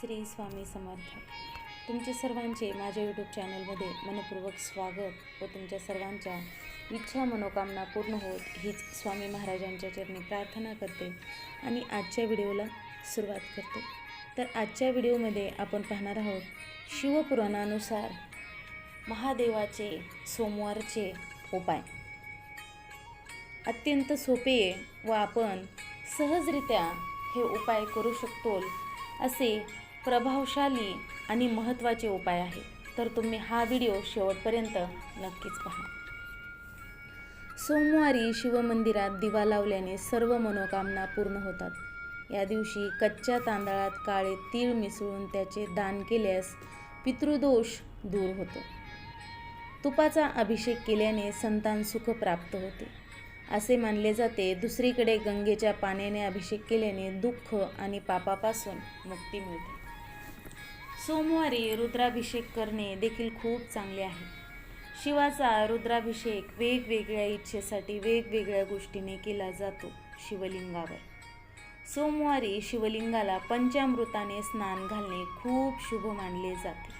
श्री स्वामी समर्थ. तुमचे सर्वांचे माझ्या यूट्यूब चॅनलमध्ये मनपूर्वक स्वागत व तुमच्या सर्वांच्या इच्छा मनोकामना पूर्ण होत हीच स्वामी महाराजांच्या चरणी प्रार्थना करते आणि आजच्या व्हिडिओला सुरुवात करते. तर आजच्या व्हिडिओमध्ये आपण पाहणार आहोत शिवपुराणानुसार महादेवाचे सोमवारचे उपाय. अत्यंत सोपे व आपण सहजरित्या हे उपाय करू शकतो असे प्रभावशाली आणि महत्त्वाचे उपाय आहे तर तुम्ही हा व्हिडिओ शेवटपर्यंत नक्कीच पहा. सोमवारी शिवमंदिरात दिवा लावल्याने सर्व मनोकामना पूर्ण होतात. या दिवशी कच्च्या तांदळात काळे तीळ मिसळून त्याचे दान केल्यास पितृदोष दूर होतो. तुपाचा अभिषेक केल्याने संतान सुख प्राप्त होते. असे मानले जाते दुसरीकडे गंगेच्या पाण्याने अभिषेक केल्याने दुःख आणि पापापासून मुक्ती मिळते. सोमवारी रुद्राभिषेक करणे देखील खूप चांगले आहे. शिवाचा रुद्राभिषेक वेगवेगळ्या इच्छेसाठी वेगवेगळ्या गोष्टीने केला जातो शिवलिंगावर. सोमवारी शिवलिंगाला पंचामृताने स्नान घालणे खूप शुभ मानले जाते.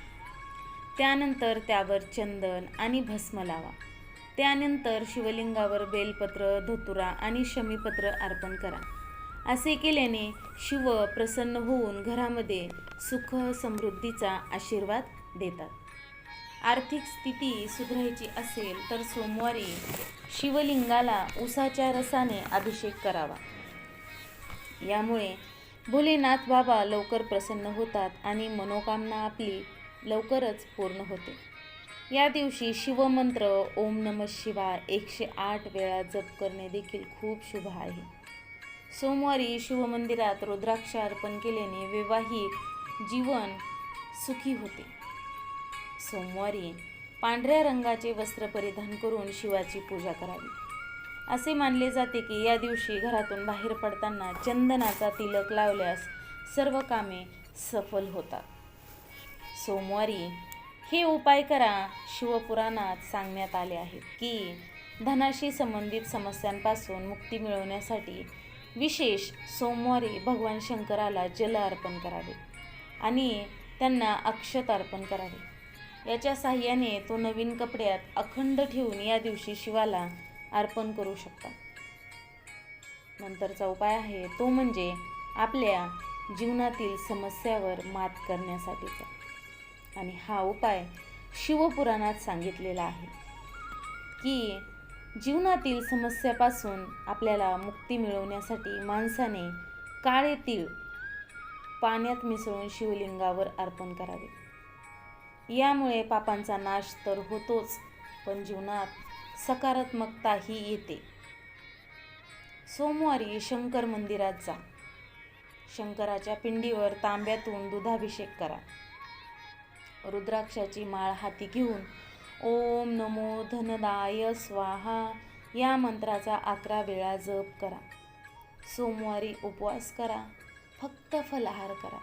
त्यानंतर त्यावर चंदन आणि भस्म लावा. त्यानंतर शिवलिंगावर बेलपत्र धतुरा आणि शमीपत्र अर्पण करा. असे केल्याने शिव प्रसन्न होऊन घरामध्ये सुख समृद्धीचा आशीर्वाद देतात. आर्थिक स्थिती सुधारायची असेल तर सोमवारी शिवलिंगाला उसाच्या रसाने अभिषेक करावा. यामुळे भोलेनाथ बाबा लवकर प्रसन्न होतात आणि मनोकामना आपली लवकरच पूर्ण होते. या दिवशी शिवमंत्र ओम नम शिवाय एकशे आठ वेळा जप करणे देखील खूप शुभ आहे. सोमवारी शिवमंदिरात रुद्राक्ष अर्पण केल्याने वैवाहिक जीवन सुखी होते. सोमवारी पांढऱ्या रंगाचे वस्त्र परिधान करून शिवाची पूजा करावी. असे मानले जाते की या दिवशी घरातून बाहेर पडताना चंदनाचा तिलक लावल्यास सर्व कामे सफल होतात. सोमवारी हे उपाय करा शिवपुराणात सांगण्यात आले आहे की धनाशी संबंधित समस्यांपासून मुक्ती मिळवण्यासाठी विशेष सोमवारी भगवान शंकराला जल अर्पण करावे आणि त्यांना अक्षत अर्पण करावे. याच्या साह्याने तो नवीन कपड्यात अखंड ठेवून या दिवशी शिवाला अर्पण करू शकता. नंतरचा उपाय आहे तो म्हणजे आपल्या जीवनातील समस्यावर मात करण्यासाठीचा. आणि हा उपाय शिवपुराणात सांगितलेला आहे की जीवनातील समस्यापासून आपल्याला मुक्ती मिळवण्यासाठी माणसाने काळे तीळ पाण्यात मिसळून शिवलिंगावर अर्पण करावे. यामुळे पापांचा नाश तर होतोच पण जीवनात सकारात्मकताही येते. सोमवारी शंकर मंदिरात जा. शंकराच्या पिंडीवर तांब्यातून दुधाभिषेक करा. रुद्राक्षाची माळ हाती घेऊन ओम नमो धनदाय स्वाहा. या मंत्राचा अकरा वेळा जप करा. सोमवारी उपवास करा. फक्त फलाहार करा.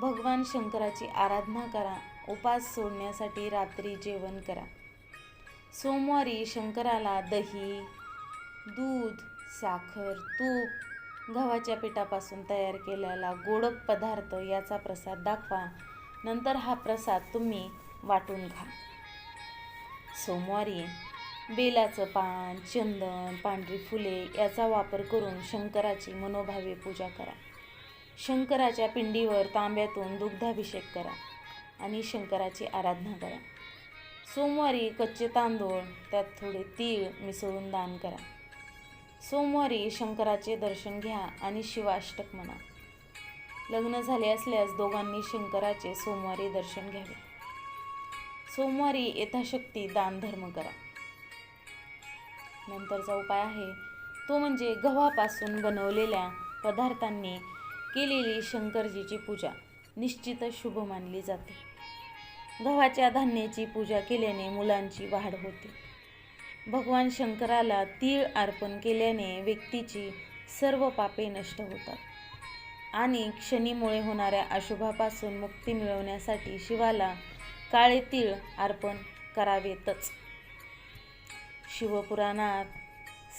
भगवान शंकराची आराधना करा. उपास सोडण्यासाठी रात्री जेवण करा. सोमवारी शंकराला दही दूध साखर तूप गव्हाच्या पिठापासून तयार केलेला गोड पदार्थ याचा प्रसाद दाखवा. नंतर हा प्रसाद तुम्ही वाटून घ्या. सोमवारी बेलाचं पान चंदन पांढरी फुले याचा वापर करून शंकराची मनोभावे पूजा करा. शंकराच्या पिंडीवर तांब्यातून दुग्धाभिषेक करा आणि शंकराची आराधना करा. सोमवारी कच्चे तांदूळ त्यात थोडे तीळ मिसळून दान करा. सोमवारी शंकराचे दर्शन घ्या आणि शिवाष्टक म्हणा. लग्न झाले असल्यास दोघांनी शंकराचे सोमवारी दर्शन घ्यावे. सोमवारी यथाशक्ती दानधर्म करा. नंतरचा उपाय आहे तो म्हणजे गव्हापासून बनवलेल्या पदार्थांनी केलेली शंकरजीची पूजा. निश्चितच शुभ मानली जाते. गव्हाच्या धान्याची पूजा केल्याने मुलांची वाढ होते. भगवान शंकराला तीळ अर्पण केल्याने व्यक्तीची सर्व पापे नष्ट होतात. आणि क्षणीमुळे होणाऱ्या अशुभापासून मुक्ती मिळवण्यासाठी शिवाला काळे तीळ अर्पण करावेतच. शिवपुराणात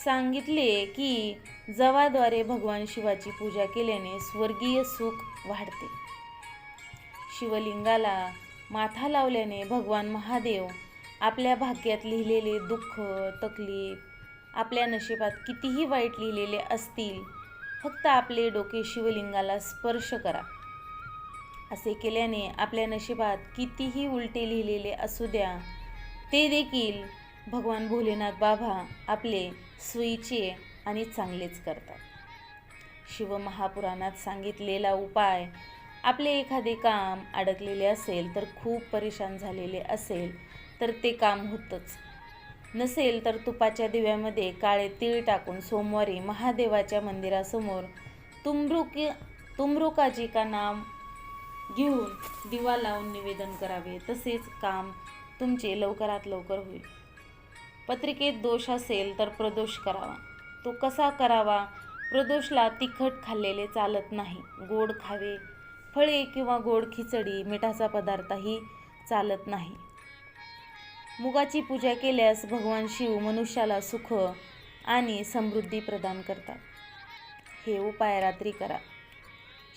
सांगितले की जवाद्वारे भगवान शिवाची पूजा केल्याने स्वर्गीय सुख वाढते. शिवलिंगाला माथा लावल्याने भगवान महादेव आपल्या भाग्यात लिहिलेले दुःख तकलीफ आपल्या नशिबात कितीही वाईट लिहिलेले असतील फक्त आपले डोके शिवलिंगाला स्पर्श करा. असे केल्याने आपल्या नशिबात कितीही उलटे लिहिलेले असू द्या ते देखील भगवान भोलेनाथ बाबा आपले सोयीचे आणि चांगलेच करतात. शिवमहापुराणात सांगितलेला उपाय आपले एखादे काम अडकलेले असेल तर खूप परेशान झालेले असेल तर ते काम होतंच. नसेल तर तुपाच्या दिव्यामध्ये काळे तीळ टाकून सोमवारी महादेवाच्या मंदिरासमोर तुमरुक तुमरुकाजी का नाम घेऊन दिवा लावून निवेदन करावे. तसेच काम तुमचे लवकरात लवकर होईल. पत्रिकेत दोष असेल तर प्रदोष करावा. तो कसा करावा? प्रदोषला तिखट खाल्लेले चालत नाही. गोड खावे. फळे किंवा गोड खिचडी मिठाचा पदार्थही चालत नाही. मुगाची पूजा केल्यास भगवान शिव मनुष्याला सुख आणि समृद्धी प्रदान करतात. हे उपाय रात्री करा.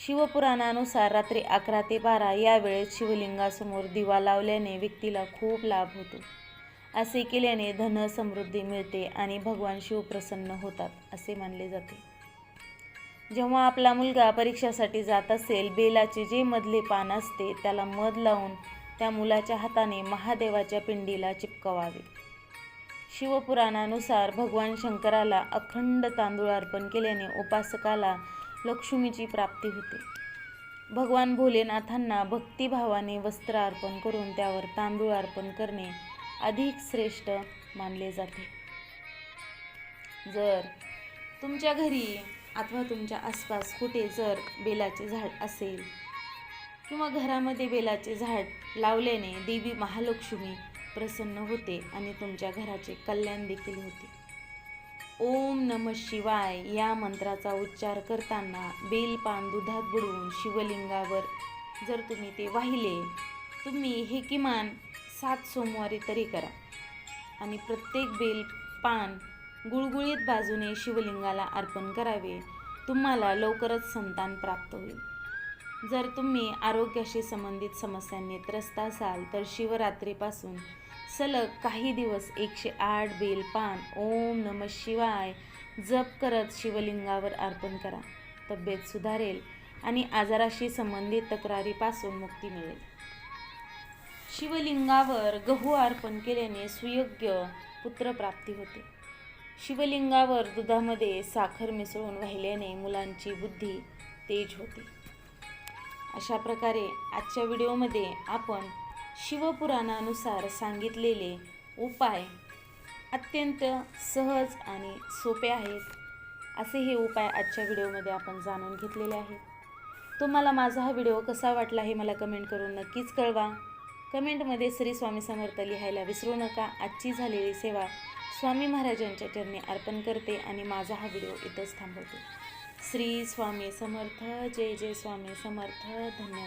शिवपुराणानुसार रात्री अकरा ते बारा या वेळेत शिवलिंगासमोर दिवा लावल्याने व्यक्तीला खूप लाभ होतो. असे केल्याने धन समृद्धी मिळते आणि भगवान शिव प्रसन्न होतात असे मानले जाते. जेव्हा आपला मुलगा परीक्षासाठी जात असेल बेलाचे जे मधले पान असते त्याला मध लावून त्या मुलाच्या हाताने महादेवाच्या पिंडीला चिपकवावे. शिवपुराणानुसार भगवान शंकराला अखंड तांदूळ अर्पण केल्याने उपासकाला लक्ष्मीची प्राप्ती होते. भगवान भोलेनाथांना भक्तिभावाने वस्त्र अर्पण करून त्यावर तांदूळ अर्पण करणे अधिक श्रेष्ठ मानले जाते. जर तुमच्या घरी अथवा तुमच्या आसपास कुठे जर बेलाचे झाड असेल किंवा घरामध्ये बेलाचे झाड लावल्याने देवी महालक्ष्मी प्रसन्न होते आणि तुमच्या घराचे कल्याण देखील होते. ओम नम शिवाय या मंत्राचा उच्चार करताना बेलपान दुधात बुडवून शिवलिंगावर जर तुम्ही ते वाहिले तुम्ही हे किमान सात सोमवारी तरी करा. आणि प्रत्येक बेल पान गुळगुळीत बाजूने शिवलिंगाला अर्पण करावे तुम्हाला लवकरच संतान प्राप्त होईल. जर तुम्ही आरोग्याशी संबंधित समस्यांनी त्रस्त असाल तर शिवरात्रीपासून सलग काही दिवस एकशे आठ बेल पान ओम नम शिवाय जप करत शिवलिंगावर अर्पण करा. तब्येत सुधारेल आणि आजाराशी संबंधित तक्रारीपासून मुक्ती मिळेल. शिवलिंगावर गहू अर्पण केल्याने सुयोग्य पुत्रप्राप्ती होते. शिवलिंगावर दुधामध्ये साखर मिसळून वाहिल्याने मुलांची बुद्धी तेज होते. अशा प्रकारे आजच्या व्हिडिओमध्ये आपण शिवपुराणानुसार सांगितलेले उपाय अत्यंत सहज आणि सोपे आहेत. असे हे उपाय आजच्या व्हिडिओमध्ये आपण जाणून घेतलेले आहेत तुम्हाला माझा हा व्हिडिओ कसा वाटला हे मला कमेंट करून नक्कीच कळवा. कमेंटमध्ये श्री स्वामी समर्थ लिहायला विसरू नका. आजची झालेली सेवा स्वामी महाराजांच्या चरणी अर्पण करते आणि माझा हा व्हिडिओ इथंच थांबवते. श्री स्वामी समर्थ. जय जय स्वामी समर्थ. धन्यवाद.